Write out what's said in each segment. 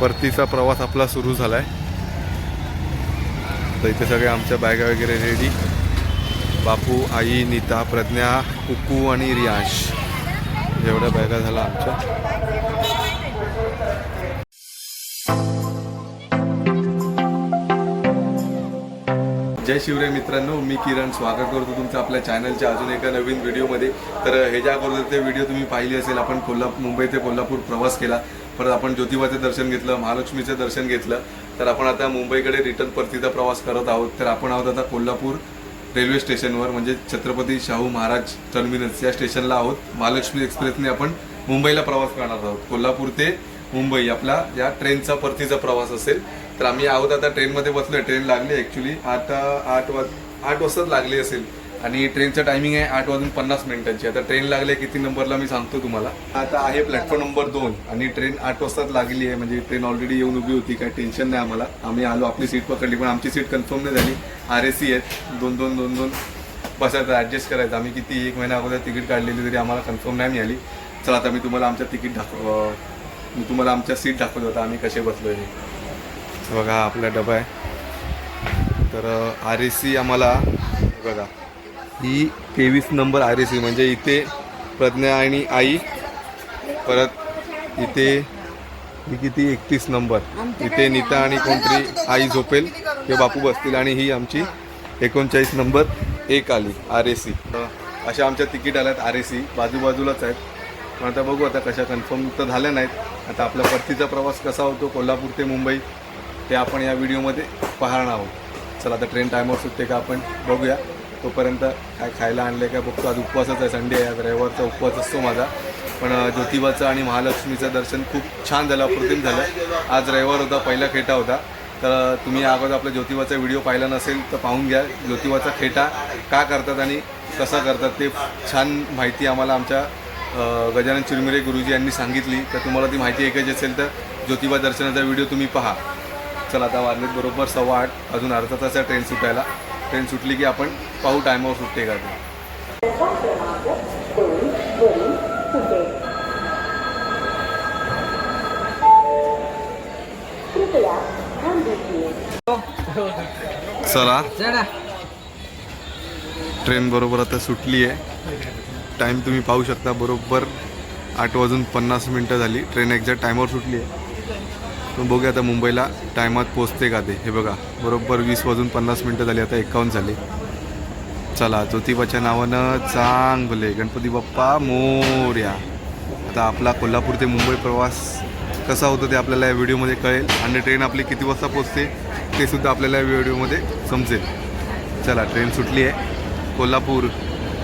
परतीचा प्रवास आपला सुरू झाला आहे तर इथे सगळे आमच्या बॅगा वगैरे रेडी बापू आई नीता प्रज्ञा कुकू आणि रियांश. एवढ्या बॅगा झाला आमच्या. जय शिवरे मित्रांनो मी किरण. स्वागत करतो तुमचं आपल्या चॅनलच्या अजून एका नवीन व्हिडिओमध्ये तर ह्याच्या अगोदर ते व्हिडिओ तुम्ही पाहिली असेल आपण कोल्हापूर मुंबई ते कोल्हापूर प्रवास केला. परत आपण ज्योतिबाचं दर्शन घेतलं महालक्ष्मीचं दर्शन घेतलं तर आपण आता मुंबईकडे रिटर्न परतीचा प्रवास करत आहोत. तर आपण आहोत आता कोल्हापूर रेल्वे स्टेशनवर म्हणजे छत्रपती शाहू महाराज टर्मिनस या स्टेशनला आहोत. महालक्ष्मी एक्सप्रेसने आपण मुंबईला प्रवास करणार आहोत. कोल्हापूर ते मुंबई आपला या ट्रेनचा परतीचा प्रवास असेल. तर आम्ही आहोत आता ट्रेनमध्ये बसलोय. ट्रेन लागली ॲक्च्युली आता आठ वाज आठ वाजताच लागली असेल. आणि ट्रेनचं टायमिंग आहे आठ वाजून पन्नास मिनिटांची. आता ट्रेन लागली आहे किती नंबरला मी सांगतो तुम्हाला. आता आहे प्लॅटफॉर्म नंबर दोन आणि ट्रेन आठ वाजताच लागली आहे. म्हणजे ट्रेन ऑलरेडी येऊन उभी होती काही टेन्शन नाही आम्हाला. आम्ही आलो आपली सीट पकडली पण आमची सीट कन्फर्म नाही झाली. आर एस सी आहेत. दोन दोन दोन दोन. बसायचं ॲडजस्ट करायचं. आम्ही किती एक महिना अगोदर तिकीट काढलेली तरी आम्हाला कन्फर्म नाही मिळाली. चला आता मी तुम्हाला आमच्या तिकीट दाखव मी तुम्हाला आमच्या सीट दाखवत होता आम्ही कसे बसलो हे. बघा हा आपला डबा आहे. तर आर एस सी आम्हाला बघा. ही तेवीस नंबर आर एस सी म्हणजे इथे प्रज्ञा आणि आई परत इथे ही किती एकतीस नंबर. इथे नीता आणि कोणतरी आई झोपेल हे बापू बसतील आणि ही आमची एकोणचाळीस नंबर एक आली आर एस सी. अशा आमच्या तिकीट आल्यात आर एस सी बाजूबाजूलाच आहेत. पण आता बघू आता कशा कन्फर्म तर झाल्या नाहीत. आता आपला परतीचा प्रवास कसा होतो कोल्हापूर ते मुंबई ते आपण या व्हिडिओमध्ये पाहणार आहोत. चला आता ट्रेन टायमवर सुटते का आपण? बघूया. तोपर्यंत काय खायला आणले काय बघतो. आज उपवासच आहे संडे आहे आज रविवारचा उपवास असतो माझा. पण ज्योतिबाचं आणि महालक्ष्मीचं दर्शन खूप छान झालं अप्रतिम झालं. आज रविवार होता पहिला खेटा होता. तर तुम्ही अगोदर आपल्या ज्योतिबाचा व्हिडिओ पाहिला नसेल तर पाहून घ्या. ज्योतिबाचा खेटा का करतात आणि कसा करतात ते छान माहिती आम्हाला आमच्या गजानन चिरमिरे गुरुजी यांनी सांगितली. तर तुम्हाला ती माहिती ऐकायची असेल तर ज्योतिबा दर्शनाचा व्हिडिओ तुम्ही पहा. चला आता वाजलेत बरोबर सव्वा आठ. अजून अर्धा तास ट्रेन सुटायला. ट्रेन सुटली की आपण पाहू टायमावर सुटते का ते. चला. ट्रेन बरोबर आता सुटली आहे. टाईम तुम्ही पाहू शकता बरोबर आठ वाजून पन्नास मिनटं झाली. ट्रेन एक्झॅक्ट टायमावर सुटली आहे. पण बघूया आता मुंबईला टायमात पोचते का ते. हे बघा बरोबर वीस वाजून पन्नास मिनटं झाली आता एकावन्न झाली. चला ज्योतिबाच्या नावानं चांगले गणपती बाप्पा मोर्या. आता आपला कोल्हापूर ते मुंबई प्रवास कसा होतो ते आपल्याला या व्हिडिओमध्ये कळेल. आणि ट्रेन आपली किती वाजता पोचते ते सुद्धा आपल्याला या व्हिडिओमध्ये समजेल. चला ट्रेन सुटली आहे. Kolhapur.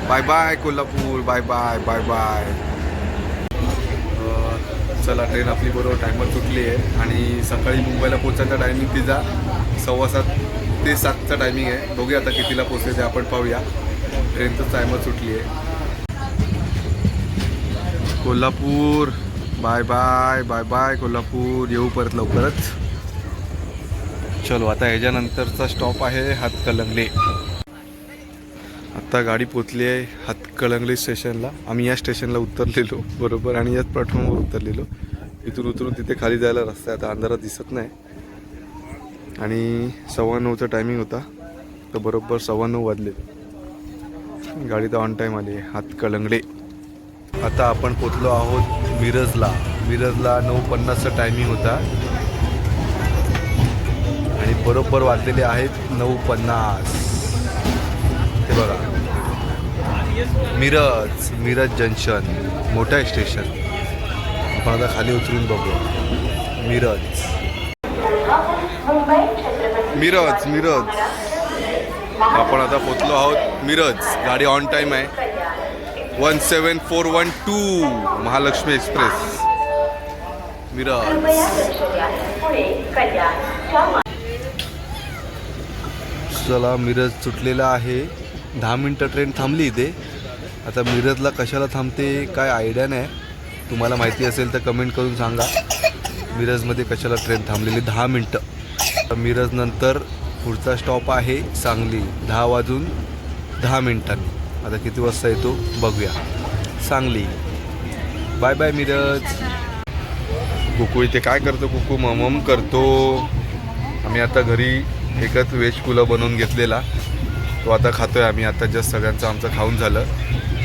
Bye bye Kolhapur. Bye bye bye bye. चला ट्रेन आपली बरोबर टायमर सुटली आहे. आणि सकाळी मुंबईला पोचायचा टायमिंग तिचा सव्वा सात ते सातचा टायमिंग आहे. दोघे आता कितीला पोचले ते आपण पाहूया. ट्रेनचं टायमर सुटली आहे. Kolhapur. Bye bye bye bye Kolhapur. येऊ परत लवकरच. चलो आता ह्याच्यानंतरचा स्टॉप आहे हातकलंगले. आत्ता गाडी पोचली आहे हातकळंगले स्टेशनला. आम्ही या स्टेशनला उतरलेलो बरोबर आणि याच प्लॅटफॉर्मवर उतरलेलो. इथून उतरून तिथे खाली जायला रस्ता आहे आता अंधारात दिसत नाही. आणि सव्वा नऊचा टायमिंग होता तर बरोबर सव्वा नऊ वाजले. गाडी तर ऑन टाईम आली आहे हातकळंगडे आता आपण पोचलो आहोत मिरजला. मिरजला नऊ पन्नासचा टायमिंग होता. आणि बरोबर वाजलेले आहेत नऊ पन्नास. ते बघा. मिरज मिरज जंक्शन मोठं आहे स्टेशन. आपण आता खाली उतरून बघू मिरज. मिरज मिरज. आपण आता पोचलो आहोत मिरज. गाडी ऑन टाईम आहे. One seven four one two Mahalaxmi express. Miraj. चला मिरज सुटलेला आहे. दहा मिनटं ट्रेन थांबली इथे. आता मिरजला कशाला थांबते काय आयडिया नाही. तुम्हाला माहिती असेल तर कमेंट करून सांगा. मिरजमध्ये कशाला ट्रेन थांबलेली? दहा मिनटं. मिरजनंतर पुढचा स्टॉप आहे सांगली. दहा वाजून दहा मिनटांनी. आता किती वाजता येतो? बघूया. सांगली. Bye bye Miraj. कुकू इथे काय करतो कुकू? ममम करतो. आम्ही आता घरी एकच वेज कुलं बनवून घेतलेला. तो आता खातो आहे आम्ही आता जस्ट सगळ्यांचं आमचं खाऊन झालं.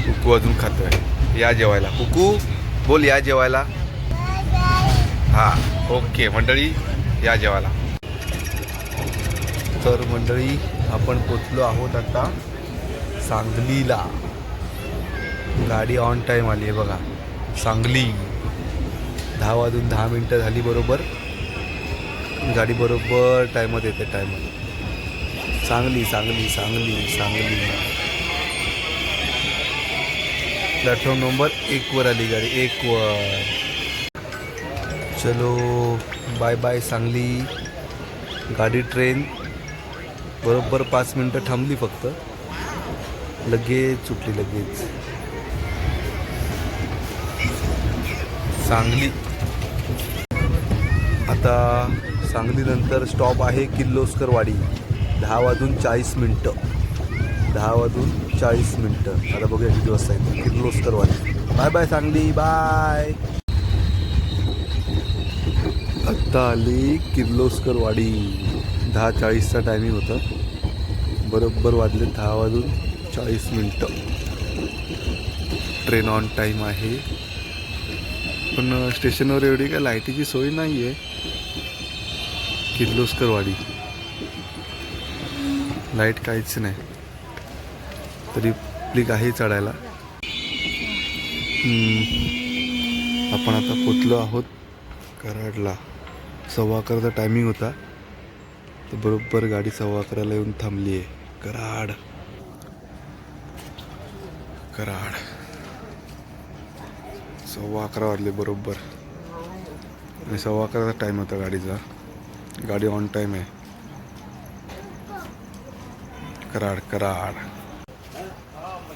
कुकू अजून खातो आहे या जेवायला. कुकू बोल या जेवायला. हां ओके. मंडळी या जेवायला. तर मंडळी आपण पोचलो आहोत आता सांगलीला. गाडी ऑन टाईम आली आहे बघा. सांगली. दहा वाजून दहा मिनटं झाली बरोबर. गाडी बरोबर टायमात येते टायमात सांगली सांगली सांगली सांगली. प्लॅटफॉर्म नंबर एकवर आली गाडी एकवर चलो बाय बाय सांगली. गाडी ट्रेन बरोबर पाच मिनटं थांबली फक्त. लगेच सुटली लगेच. सांगली. आता सांगलीनंतर स्टॉप आहे किर्लोस्करवाडी दहा वाजून चाळीस मिनटं. दहा वाजून चाळीस मिनटं. आता बघूया किती वाजता येतो. किर्लोस्कर वाडी बाय बाय सांगली. बाय. आत्ता आली किर्लोस्कर वाडी दहा चाळीसचा टायमिंग होता. बरोबर वाजले दहा वाजून चाळीस मिनटं. ट्रेन ऑन टाईम आहे. पण स्टेशनवर एवढी काय लाईटीची सोय नाही आहे किर्लोस्कर वाडी लाइट काहीच नाही. तरी प्लिक आहे चढायला. आपण आता पोचलो आहोत कराडला. सव्वा अकराचा टायमिंग होता. तर बरोबर गाडी सव्वा अकराला येऊन थांबली आहे. कराड. कराड. सव्वा अकरा वाजले बरोबर. आणि सव्वा अकराचा टाईम होता गाडीचा. गाडी ऑन टाईम आहे. कराड कराड.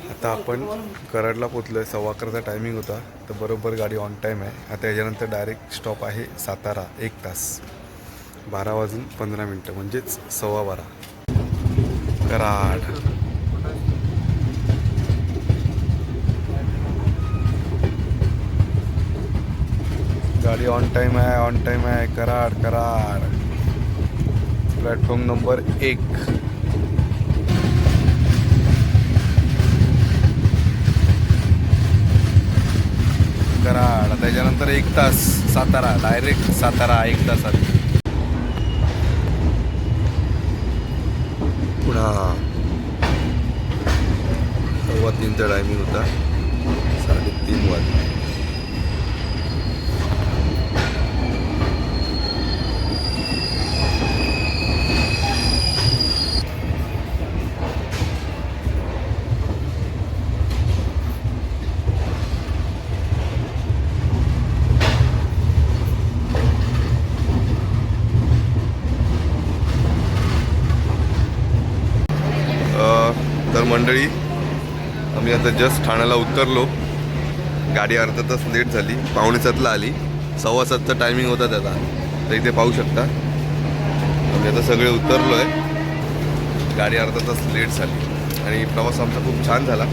आता आपण कराडला पोचलो आहे सव्वा अकराचा टायमिंग होता. तर बरोबर गाडी ऑन टाईम आहे. आता याच्यानंतर डायरेक्ट स्टॉप आहे सातारा. एक तास. बारा वाजून पंधरा मिनटं. म्हणजेच सव्वा बारा. कराड. गाडी ऑन टाईम आहे ऑन टाईम आहे. कराड कराड. प्लॅटफॉर्म नंबर एक. कराड त्याच्यानंतर एक तास सातारा डायरेक्ट सातारा एक तासात. पुन्हा सव्वा तीनचा टायमिंग होता. साडेतीन वाजता अ, तर मंडळी आम्ही आता जस्ट ठाण्याला उतरलो. गाडी अर्धा तास लेट झाली. पावणे सातला आली. सव्वा सातचा टायमिंग होता त्याचा. तर इथे पाहू शकता. आम्ही आता सगळे उतरलो आहे गाडी अर्धा तास लेट झाली. आणि प्रवास आमचा खूप छान झाला.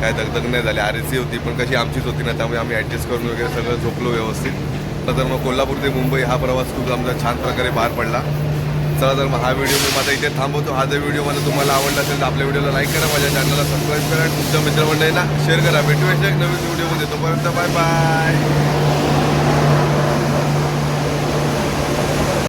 काय दगदग नाही झाली. आर सी होती पण कशी आमचीच होती ना त्यामुळे आम्ही ॲडजस्ट करून वगैरे सगळं झोपलो व्यवस्थित. तर मग कोल्हापूर ते मुंबई हा प्रवास खूप आमचा छान प्रकारे पार पडला. चला तर हा व्हिडिओ मी माझा इथे थांबवतो. हा जर व्हिडिओ मला तुम्हाला आवडला असेल तर आपल्या व्हिडिओला लाईक करा माझ्या चॅनलला सबस्क्राईब करा आणि तुमच्या मित्रमंडळीला शेअर करा. भेटूया एक नवीन व्हिडिओमध्ये तोपर्यंत बाय बाय